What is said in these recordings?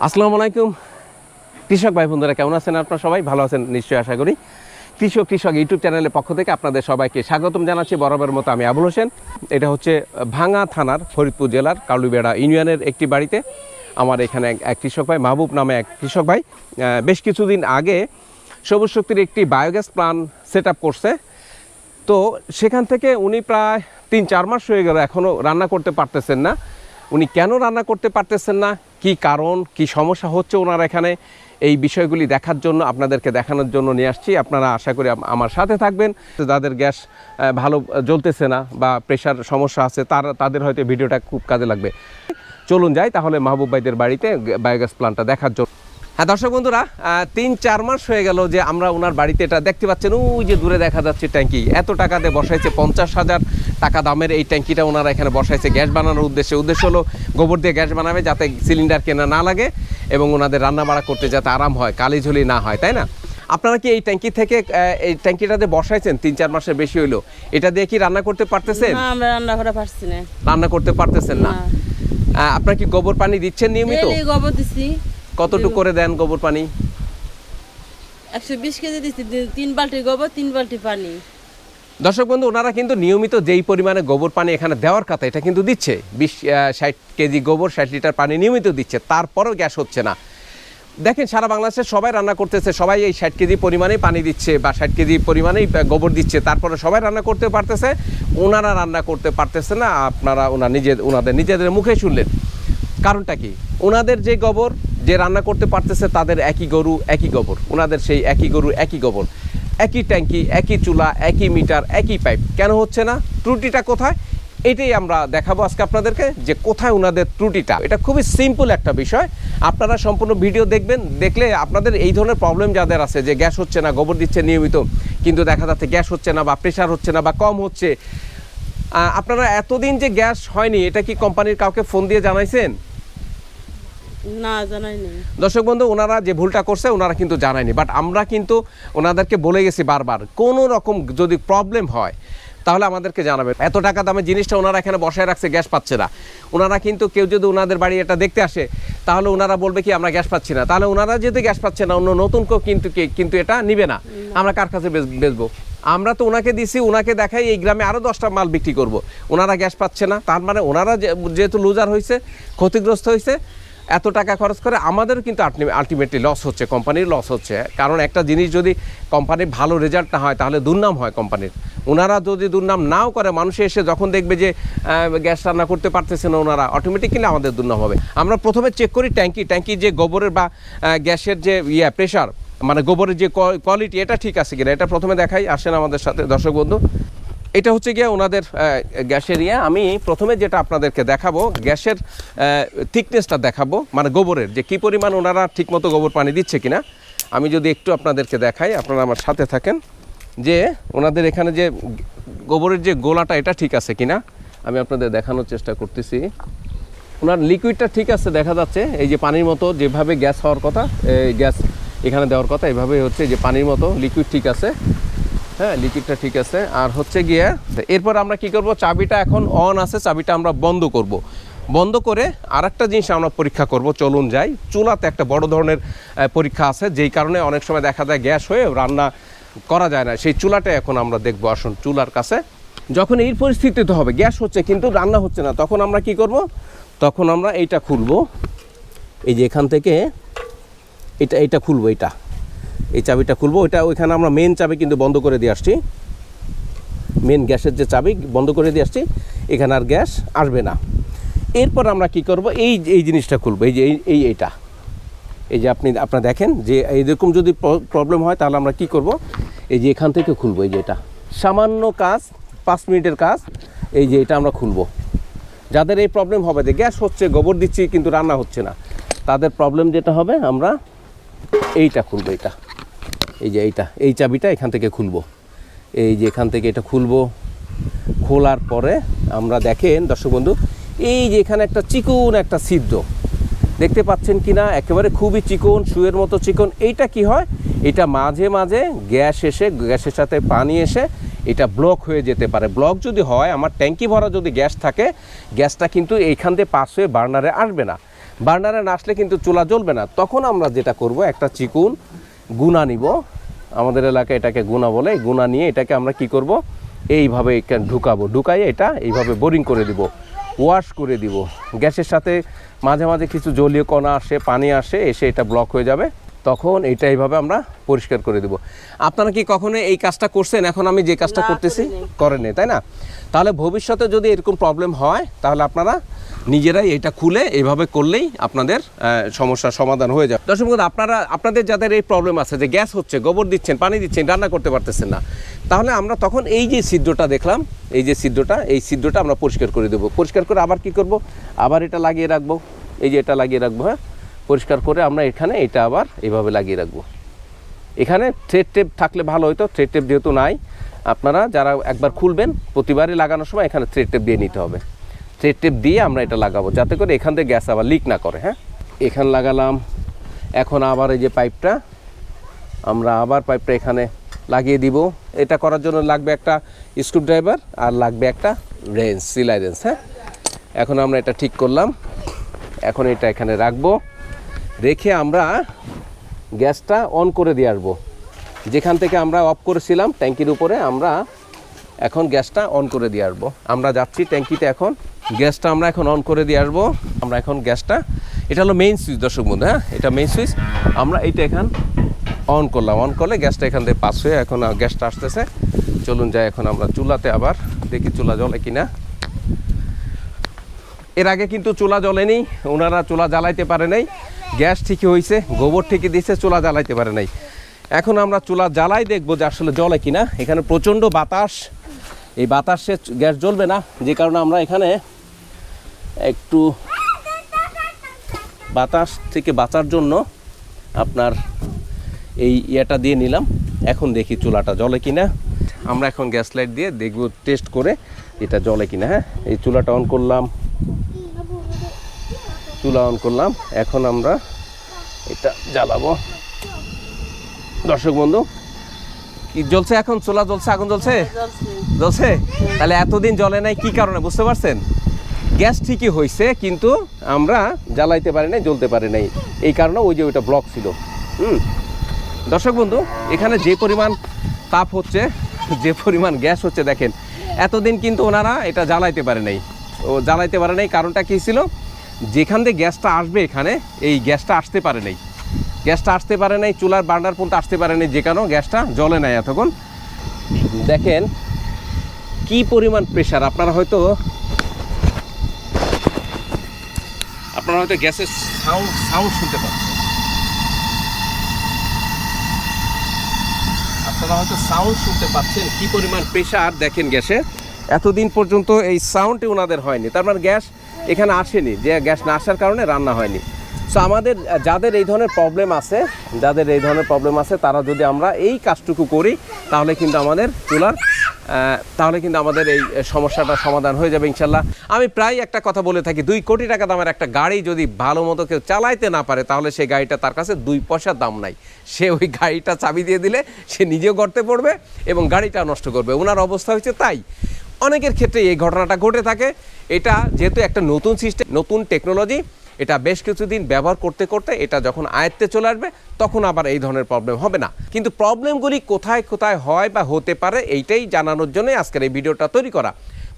আসসালামু আলাইকুম। কৃষক ভাই বন্ধুরা কেমন আছেন আপনারা সবাই? ভালো আছেন নিশ্চয়ই, আশা করি। কৃষক কৃষক ইউটিউব চ্যানেলের পক্ষ থেকে আপনাদের সবাইকে স্বাগতম জানাচ্ছি। বরাবরের মতো আমি আবুল হোসেন। এটা হচ্ছে ভাঙা থানার ফরিদপুর জেলার কালুবেড়া ইউনিয়নের একটি বাড়িতে। আমার এখানে এক- কৃষক ভাই, মাহবুব নামে এক কৃষক ভাই। বেশ কিছুদিন আগে সবুজ শক্তির একটি বায়োগ্যাস প্ল্যান্ট সেট করছে। তো সেখান থেকে উনি প্রায় তিন, চার মাস হয়ে গেল এখনও রান্না করতে পারতেছেন না। উনি কেন রান্না করতে পারতেছেন না? কি কারণ? কি সমস্যা হচ্ছে ওনার এখানে? এই বিষয়গুলি দেখার জন্য, আপনাদেরকে দেখানোর জন্য নিয়ে আসছি। আপনারা আশা করি আমার সাথে থাকবেন। যাদের গ্যাস ভালো জ্বলতেছে না বা প্রেশার সমস্যা আছে, তার, তাদের হয়তো ভিডিওটা খুব কাজে লাগবে। চলুন যাই, তাহলে মাহবুব ভাইদের বাড়িতে বায়োগ্যাস প্ল্যান্টটা দেখার জন্য। হ্যাঁ দর্শক বন্ধুরা তিন চার মাস হয়ে গেল যে আমরা ওনার বাড়িতে এটা দেখতে পাচ্ছেন, ওই যে দূরে দেখা যাচ্ছে ট্যাঙ্কি। এত টাকা দিয়ে বসাইছে পঞ্চাশ হাজার। টাকা দামের এই ট্যাঙ্কিটা ওনারা এখানে বসাইছে গ্যাস বানানোর উদ্দেশ্যে। উদ্দেশ্য হলো গোবর দিয়ে গ্যাস বানাবে যাতে সিলিন্ডার কেনা না লাগে এবং ওনাদের রান্না বাড়া করতে যাতে আরাম হয় কালি ঝুলি না হয় তাই না? আপনারা কি এই ট্যাঙ্কি থেকে এই ট্যাঙ্কিটাতে বসাইছেন? তিন চার মাসের বেশি হইল। এটা দিয়ে কি রান্না করতে পারতেছেন? না আমরা রান্না করা পারছি না। রান্না করতে পারতেছেন না। আপনারা কি গোবর পানি দিচ্ছেন নিয়মিত? গোবর দিছি। কতটুকু করে দেন গোবর পানি? একশো বিশ কেজি দিছি তিন বালতি গোবর তিন বালতি পানি। দর্শক বন্ধু, ওনারা কিন্তু নিয়মিত যেই পরিমাণে গোবর পানি এখানে দেওয়ার কথা, এটা কিন্তু দিচ্ছে। বিশ ষাট কেজি গোবর, ষাট লিটার পানি নিয়মিত দিচ্ছে, তারপরেও গ্যাস হচ্ছে না। দেখেন, সারা বাংলাদেশে সবাই রান্না করতেছে, সবাই এই ষাট কেজি পরিমাণেই পানি দিচ্ছে বা ষাট কেজি পরিমাণেই গোবর দিচ্ছে তারপরে সবাই রান্না করতে পারতেছে, ওনারা রান্না করতে পারতেছে না, আপনারা ওনার নিজে ওনাদের নিজেদের মুখে শুনলেন। কারণটা কি? ওনাদের যে গোবর, যে রান্না করতে পারতেছে, তাদের একই গরু, একই গোবর। ওনাদের সেই একই গরু, একই গোবর। একই ট্যাঙ্কি, একই চুলা, একই মিটার, একই পাইপ। কেন হচ্ছে না? ত্রুটিটা কোথায়? এটাই আমরা দেখাবো আজকে আপনাদেরকে যে কোথায় ওনাদের ত্রুটিটা। এটা খুবই সিম্পল একটা বিষয়। আপনারা সম্পূর্ণ ভিডিও দেখবেন, দেখলে আপনাদের এই ধরনের প্রবলেম যাদের আছে, যে গ্যাস হচ্ছে না, গোবর দিচ্ছে নিয়মিত, কিন্তু দেখা যাচ্ছে গ্যাস হচ্ছে না বা প্রেশার হচ্ছে না বা কম হচ্ছে। আপনারা এতদিন যে গ্যাস হয়নি, এটা কি কোম্পানির কাউকে ফোন দিয়ে জানাইছেন? না দর্শক বন্ধু ওনারা যে ভুলটা করছে ওনারা কিন্তু জানায়নি। বাট আমরা কিন্তু ওনাদেরকে বলে গেছি বারবার কোনো রকম যদি প্রবলেম হয় তাহলে আমাদেরকে জানাবেন। এত টাকা দামের জিনিসটা ওনারা এখানে বসায় রাখছে গ্যাস পাচ্ছে না। ওনারা কিন্তু কেউ যদি ওনাদের বাড়ি এটা দেখতে আসে তাহলে ওনারা বলবে কি আমরা গ্যাস পাচ্ছি না। তাহলে ওনারা যদি গ্যাস পাচ্ছে না অন্য নতুন কেউ কিন্তু কে- কিন্তু এটা নিবে না। আমরা কার কাছে বেচ- বেচবো? আমরা তো ওনাকে দিছি ওনাকে দেখাই এই গ্রামে আরও দশটা মাল বিক্রি করব। ওনারা গ্যাস পাচ্ছে না তার মানে ওনারা যেহেতু লুজার হয়েছে ক্ষতিগ্রস্ত হয়েছে এত টাকা খরচ করে আমাদেরও কিন্তু আলটিমেটলি লস হচ্ছে কোম্পানির লস হচ্ছে। কারণ একটা জিনিস যদি কোম্পানির ভালো রেজাল্ট না হয়, তাহলে দুর্নাম হয় কোম্পানির ওনারা যদি দুর্নাম নাও করে, মানুষে এসে যখন দেখবে যে গ্যাস রান্না করতে পারতেছে না ওনারা অটোমেটিক্যালি আমাদের দুর্নাম হবে। আমরা প্রথমে চেক করি ট্যাঙ্কি ট্যাঙ্কি যে গোবরের বা গ্যাসের যে ইয়ে প্রেশার মানে গোবরের যে কোয়ালিটি এটা ঠিক আছে কিনা? এটা প্রথমে দেখাই, আসেন আমাদের সাথে, দর্শক বন্ধু। এটা হচ্ছে গিয়ে ওনাদের গ্যাসের ইয়ে। আমি প্রথমে যেটা আপনাদেরকে দেখাবো, গ্যাসের থিকনেসটা দেখাবো মানে গোবরের, যে কী পরিমাণ ওনারা ঠিকমতো গোবর পানি দিচ্ছে কিনা। আমি যদি একটু আপনাদেরকে দেখাই, আপনারা আমার সাথে থাকেন, যে ওনাদের এখানে যে গোবরের যে গোলাটা, এটা ঠিক আছে কিনা। আমি আপনাদের দেখানোর চেষ্টা করতেছি। ওনার লিকুইডটা ঠিক আছে, দেখা যাচ্ছে। এই যে পানির মতো, যেভাবে গ্যাস হওয়ার কথা, এই গ্যাস এখানে দেওয়ার কথা এভাবে হচ্ছে যে পানির মতো লিকুইড ঠিক আছে। হ্যাঁ লিকুইডটা ঠিক আছে। আর হচ্ছে গিয়ে, এরপর আমরা কি করব? চাবিটা এখন অন আছে, চাবিটা আমরা বন্ধ করব। বন্ধ করে আর একটা জিনিস আমরা পরীক্ষা করব। চলুন যাই। চুলাতে একটা বড় ধরনের পরীক্ষা আছে, যেই কারণে অনেক সময় দেখা যায় গ্যাস হয়ে রান্না করা যায় না। সেই চুলাটা এখন আমরা দেখব। আসুন, চুলার কাছে। যখন এই পরিস্থিতিতে হবে, গ্যাস হচ্ছে কিন্তু রান্না হচ্ছে না, তখন আমরা কি করব? তখন আমরা এইটা খুলবো। এই যে এখান থেকে, এটা এটা খুলবো এটা এই চাবিটা খুলবো। ওইটা ওইখানে আমরা মেন চাবি কিন্তু বন্ধ করে দিয়ে আসছি। মেন গ্যাসের যে চাবি, বন্ধ করে দিয়ে আসছি। এখানে আর গ্যাস আসবে না। এরপর আমরা কি করব? এই এই জিনিসটা খুলবো। এই যে, এই এই এইটা এই যে আপনি, আপনারা দেখেন যে এইরকম যদি প্রবলেম হয়, তাহলে আমরা কি করব? এই যে এখান থেকে খুলবো। এই যে এটা। সামান্য কাজ, পাঁচ মিনিটের কাজ, এই যে এটা আমরা খুলবো। যাদের এই প্রবলেম হবে, যে গ্যাস হচ্ছে, গোবর দিচ্ছি, কিন্তু রান্না হচ্ছে না। তাদের প্রবলেম যেটা হবে, আমরা এইটা খুলবো এটা এই যে এইটা, এই চাবিটা এখান থেকে খুলবো। এই যে এখান থেকে এটা খুলবো। খোলার পরে আমরা দেখেন, দর্শক বন্ধু, এই যে এখানে একটা চিকন একটা ছিদ্র। দেখতে পাচ্ছেন কি না একেবারে খুবই চিকন শুয়ের মতো চিকন। এইটা কি হয়? এটা মাঝে মাঝে গ্যাস এসে, গ্যাসের সাথে পানি এসে এটা ব্লক হয়ে যেতে পারে। ব্লক যদি হয়, আমার ট্যাঙ্কি ভরা যদি গ্যাস থাকে, গ্যাসটা কিন্তু এইখান দিয়ে পাস হয়ে বার্নারে আসবে না। বার্নারে না আসলে কিন্তু চুলা জ্বলবে না। তখন আমরা যেটা করব, একটা চিকুন গুনা নিব। আমাদের এলাকায় এটাকে গুনা বলে। গুনা নিয়ে এটাকে আমরা কি করব? এইভাবে ঢুকাবো। ঢুকাইয়ে এটা এইভাবে বোরিং করে দিব। ওয়াশ করে দিব। গ্যাসের সাথে মাঝে মাঝে কিছু জলীয় কণা আসে পানি আসে এসে এটা ব্লক হয়ে যাবে। তখন এটা এইভাবে আমরা পরিষ্কার করে দিব। আপনারা কি কখনো এই কাজটা করছেন? এখন আমি যে কাজটা করতেছি। করেনি। তাই না? তাহলে ভবিষ্যতে যদি এরকম প্রবলেম হয় তাহলে আপনারা নিজেরাই এটা খুলে এইভাবে করলেই আপনাদের সমস্যার সমাধান হয়ে যাবে। দর্শক আপনারা, আপনাদের যাদের এই প্রবলেম আছে যে গ্যাস হচ্ছে, গোবর দিচ্ছেন, পানি দিচ্ছেন, রান্না করতে পারতেছেন না, তাহলে আমরা তখন এই যে ছিদ্রটা দেখলাম, এই যে ছিদ্রটা, এই ছিদ্রটা আমরা পরিষ্কার করে দেবো। পরিষ্কার করে আবার কি করব? আবার এটা লাগিয়ে রাখব। এই যে এটা লাগিয়ে রাখব হ্যাঁ? পরিষ্কার করে আমরা এখানে এটা আবার এইভাবে লাগিয়ে রাখব। এখানে থ্রেড টেপ থাকলে ভালো হতো থ্রেড টেপ যেহেতু নাই, আপনারা যারা একবার খুলবেন, প্রতিবারই লাগানোর সময় এখানে থ্রেড টেপ দিয়ে নিতে হবে। থ্রেড টেপ দিয়ে আমরা এটা লাগাবো। যাতে করে এখান থেকে গ্যাস আবার লিক না করে হ্যাঁ? এখানে লাগালাম। এখন আবার এই যে পাইপটা, আমরা আবার পাইপটা এখানে লাগিয়ে দিব। এটা করার জন্য লাগবে একটা স্ক্রুড্রাইভার আর লাগবে একটা রেঞ্জ সিলাই রেঞ্জ হ্যাঁ? এখন আমরা এটা ঠিক করলাম। এখন এটা এখানে রাখব। রেখে আমরা গ্যাসটা অন করে দিয়ে আসব। যেখান থেকে আমরা অফ করেছিলাম, ট্যাঙ্কির উপরে আমরা এখন গ্যাসটা অন করে দিয়ে আসব। আমরা যাচ্ছি ট্যাঙ্কিতে এখন। গ্যাসটা আমরা এখন অন করে দিয়ে আসব। আমরা এখন গ্যাসটা, এটা হলো মেইন সুইচ দর্শক বন্ধু হ্যাঁ? এটা মেইন সুইচ আমরা এইটা এখান অন করলাম। অন করলে গ্যাসটা এখান থেকে পাস হয়ে এখন গ্যাসটা আসতেছে। চলুন যাই এখন আমরা চুলাতে আবার, দেখি চুলা জ্বলে কিনা। এর আগে কিন্তু চুলা জ্বলেনি ওনারা চুলা জ্বালাইতে পারে নাই। গ্যাস ঠিকই হয়েছে গোবর ঠিকই দিয়েছে চুলা জ্বালাইতে পারে নাই। এখন আমরা চুলা জ্বালাই দেখব যে আসলে জ্বলে কিনা। এখানে প্রচণ্ড বাতাস এই বাতাসে গ্যাস জ্বলবে না, যে কারণে আমরা এখানে একটু বাতাস থেকে বাঁচার জন্য আপনার এই ইয়েটা দিয়ে নিলাম। এখন দেখি চুলাটা জ্বলে কিনা। আমরা এখন গ্যাস লাইট দিয়ে দেখব, টেস্ট করে এটা জ্বলে কিনা হ্যাঁ? এই চুলাটা অন করলাম। চুলা অন করলাম। এখন আমরা এটা জ্বালাবো। দর্শক বন্ধু কি জ্বলছে এখন? চুলা জ্বলছে আগুন জ্বলছে? জ্বলছে। জ্বলছে? তাহলে এতদিন জ্বলে নাই কি কারণে? বুঝতে পারছেন? গ্যাস ঠিকই হয়েছে কিন্তু আমরা জ্বালাইতে পারি নাই জ্বলতে পারি নাই। এই কারণে ওই যে ওইটা ব্লক ছিল। হুম? দর্শক বন্ধু এখানে যে পরিমাণ তাপ হচ্ছে যে পরিমাণ গ্যাস হচ্ছে দেখেন এতদিন কিন্তু ওনারা এটা জ্বালাইতে পারে নাই। ও জ্বালাইতে পারে নাই কারণটা কী ছিল? যেখান থেকে গ্যাসটা আসবে এখানে এই গ্যাসটা আসতে পারে নাই। গ্যাসটা আসতে পারে নাই, চুলার বার্নার পর্যন্ত আসতে পারে নাই, যে কারণে গ্যাসটা জলে নাই এতক্ষণ। দেখেন কি পরিমাণ প্রেশার আপনারা হয়তো আপনারা হয়তো গ্যাসের সাউন্ড সাউন্ড শুনতে পাচ্ছেন। আপনারা হয়তো সাউন্ড শুনতে পাচ্ছেন কি পরিমাণ প্রেশার দেখেন গ্যাসে। এতদিন পর্যন্ত এই সাউন্ডটি ওনাদের হয়নি। তার মানে গ্যাস এখানে আসেনি, যে গ্যাস না আসার কারণে রান্না হয়নি। সো আমাদের যাদের এই ধরনের প্রবলেম আছে, যাদের এই ধরনের প্রবলেম আছে, তারা যদি আমরা এই কাজটুকু করি, তাহলে কিন্তু আমাদের চুলার তাহলে কিন্তু আমাদের এই সমস্যাটা সমাধান হয়ে যাবে ইনশাল্লাহ। আমি প্রায় একটা কথা বলে থাকি, দুই কোটি টাকা দামের একটা গাড়ি যদি ভালো মতো কেউ চালাইতে না পারে, তাহলে সেই গাড়িটা তার কাছে দুই পয়সার দাম নাই। সে ওই গাড়িটা চাবি দিয়ে দিলে, সে নিজেও গড়তে পড়বে এবং গাড়িটা নষ্ট করবে। ওনার অবস্থা হচ্ছে তাই। অনেকের ক্ষেত্রে এই ঘটনাটা ঘটে থাকে। এটা যেহেতু একটা নতুন সিস্টেম নতুন টেকনোলজি এটা বেশ কিছুদিন ব্যবহার করতে করতে এটা যখন আয়ত্তে চলে আসবে, তখন আবার এই ধরনের প্রবলেম হবে না। কিন্তু প্রবলেমগুলি কোথায় কোথায় হয় বা হতে পারে, এইটাই জানানোর জন্যই আজকের এই ভিডিওটা তৈরি করা।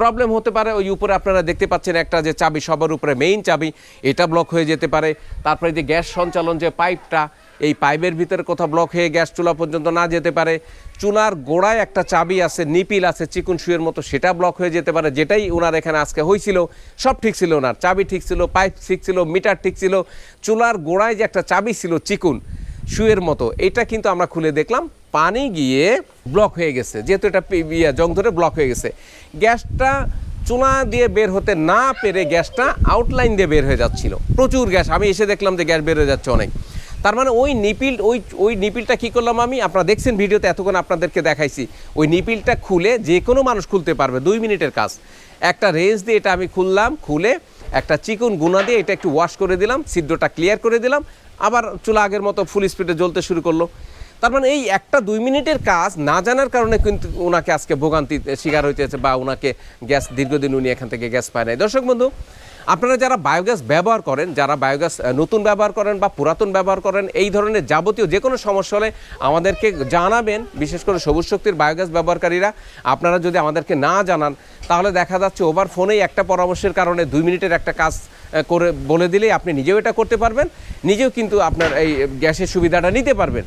প্রবলেম হতে পারে, ওই উপরে আপনারা দেখতে পাচ্ছেন একটা যে চাবি, সবার উপরে মেইন চাবি, এটা ব্লক হয়ে যেতে পারে। তারপরে যে গ্যাস সঞ্চালন যে পাইপটা এই পাইপের ভিতরে কোথাও ব্লক হয়ে গ্যাস চুলা পর্যন্ত না যেতে পারে। চুলার গোড়ায় একটা চাবি আছে, নিপিল আছে, চিকুন শুয়ের মতো, সেটা ব্লক হয়ে যেতে পারে, যেটাই ওনার এখানে আজকে হয়েছিল সব ঠিক ছিল ওনার চাবি ঠিক ছিল পাইপ ঠিক ছিল মিটার ঠিক ছিল, চুলার গোড়ায় যে একটা চাবি ছিল চিকুন শুয়ের মতো, এটা কিন্তু আমরা খুলে দেখলাম, পানি গিয়ে ব্লক হয়ে গেছে, যেহেতু এটা ইয়ে জং ধরে ব্লক হয়ে গেছে। গ্যাসটা চুলা দিয়ে বের হতে না পেরে গ্যাসটা আউটলাইন দিয়ে বের হয়ে যাচ্ছিল। প্রচুর গ্যাস, আমি এসে দেখলাম যে গ্যাস বের হয়ে যাচ্ছে অনেক। তার মানে ওই নিপিল, ওই ওই নিপিলটা কী করলাম আমি? আপনারা দেখছেন ভিডিওতে এতক্ষণ আপনাদেরকে দেখাইছি। ওই নিপিলটা খুলে যে কোনো মানুষ খুলতে পারবে, দুই মিনিটের কাজ। একটা রেঞ্জ দিয়ে এটা আমি খুললাম, খুলে একটা চিকন গুনা দিয়ে এটা একটু ওয়াশ করে দিলাম, ছিদ্রটা ক্লিয়ার করে দিলাম, আবার চুলা আগের মতো ফুল স্পিডে জ্বলতে শুরু করল। তার মানে এই একটা দুই মিনিটের কাজ না জানার কারণে কিন্তু ওনাকে আজকে ভোগান্তি শিকার হইতেছে বা ওনাকে গ্যাস দীর্ঘদিন উনি এখান থেকে গ্যাস পায় নাই। দর্শক বন্ধু আপনারা যারা বায়োগ্যাস ব্যবহার করেন, যারা বায়োগ্যাস নতুন ব্যবহার করেন বা পুরাতন ব্যবহার করেন, এই ধরনের যাবতীয় যে কোনো সমস্যা হলে আমাদেরকে জানাবেন, বিশেষ করে সবুজ শক্তির বায়োগ্যাস ব্যবহারকারীরা। আপনারা যদি আমাদেরকে না জানান, তাহলে দেখা যাচ্ছে ওভার ফোনেই একটা পরামর্শের কারণে দুই মিনিটের একটা কাজ করে বলে দিলেই আপনি নিজেও এটা করতে পারবেন, নিজেও কিন্তু আপনার এই গ্যাসের সুবিধাটা নিতে পারবেন।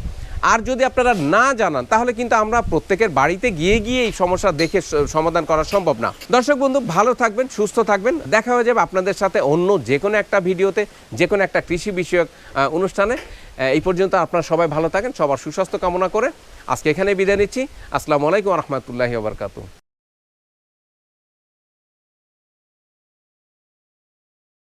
আর যদি আপনারা না জানান, তাহলে কিন্তু আমরা প্রত্যেকের বাড়িতে গিয়ে গিয়ে এই সমস্যা দেখে সমাধান করা সম্ভব না। দর্শক বন্ধু, ভালো থাকবেন, সুস্থ থাকবেন। দেখা হয়ে যাবে আপনাদের সাথে অন্য যে কোনো একটা ভিডিওতে, যে কোনো একটা কৃষি বিষয়ক অনুষ্ঠানে। এই পর্যন্ত আপনারা সবাই ভালো থাকেন, সবার সুস্বাস্থ্য কামনা করে আজকে এখানে বিদায় নিচ্ছি। আসসালামু আলাইকুম রহমতুল্লাহি ওবরকাতু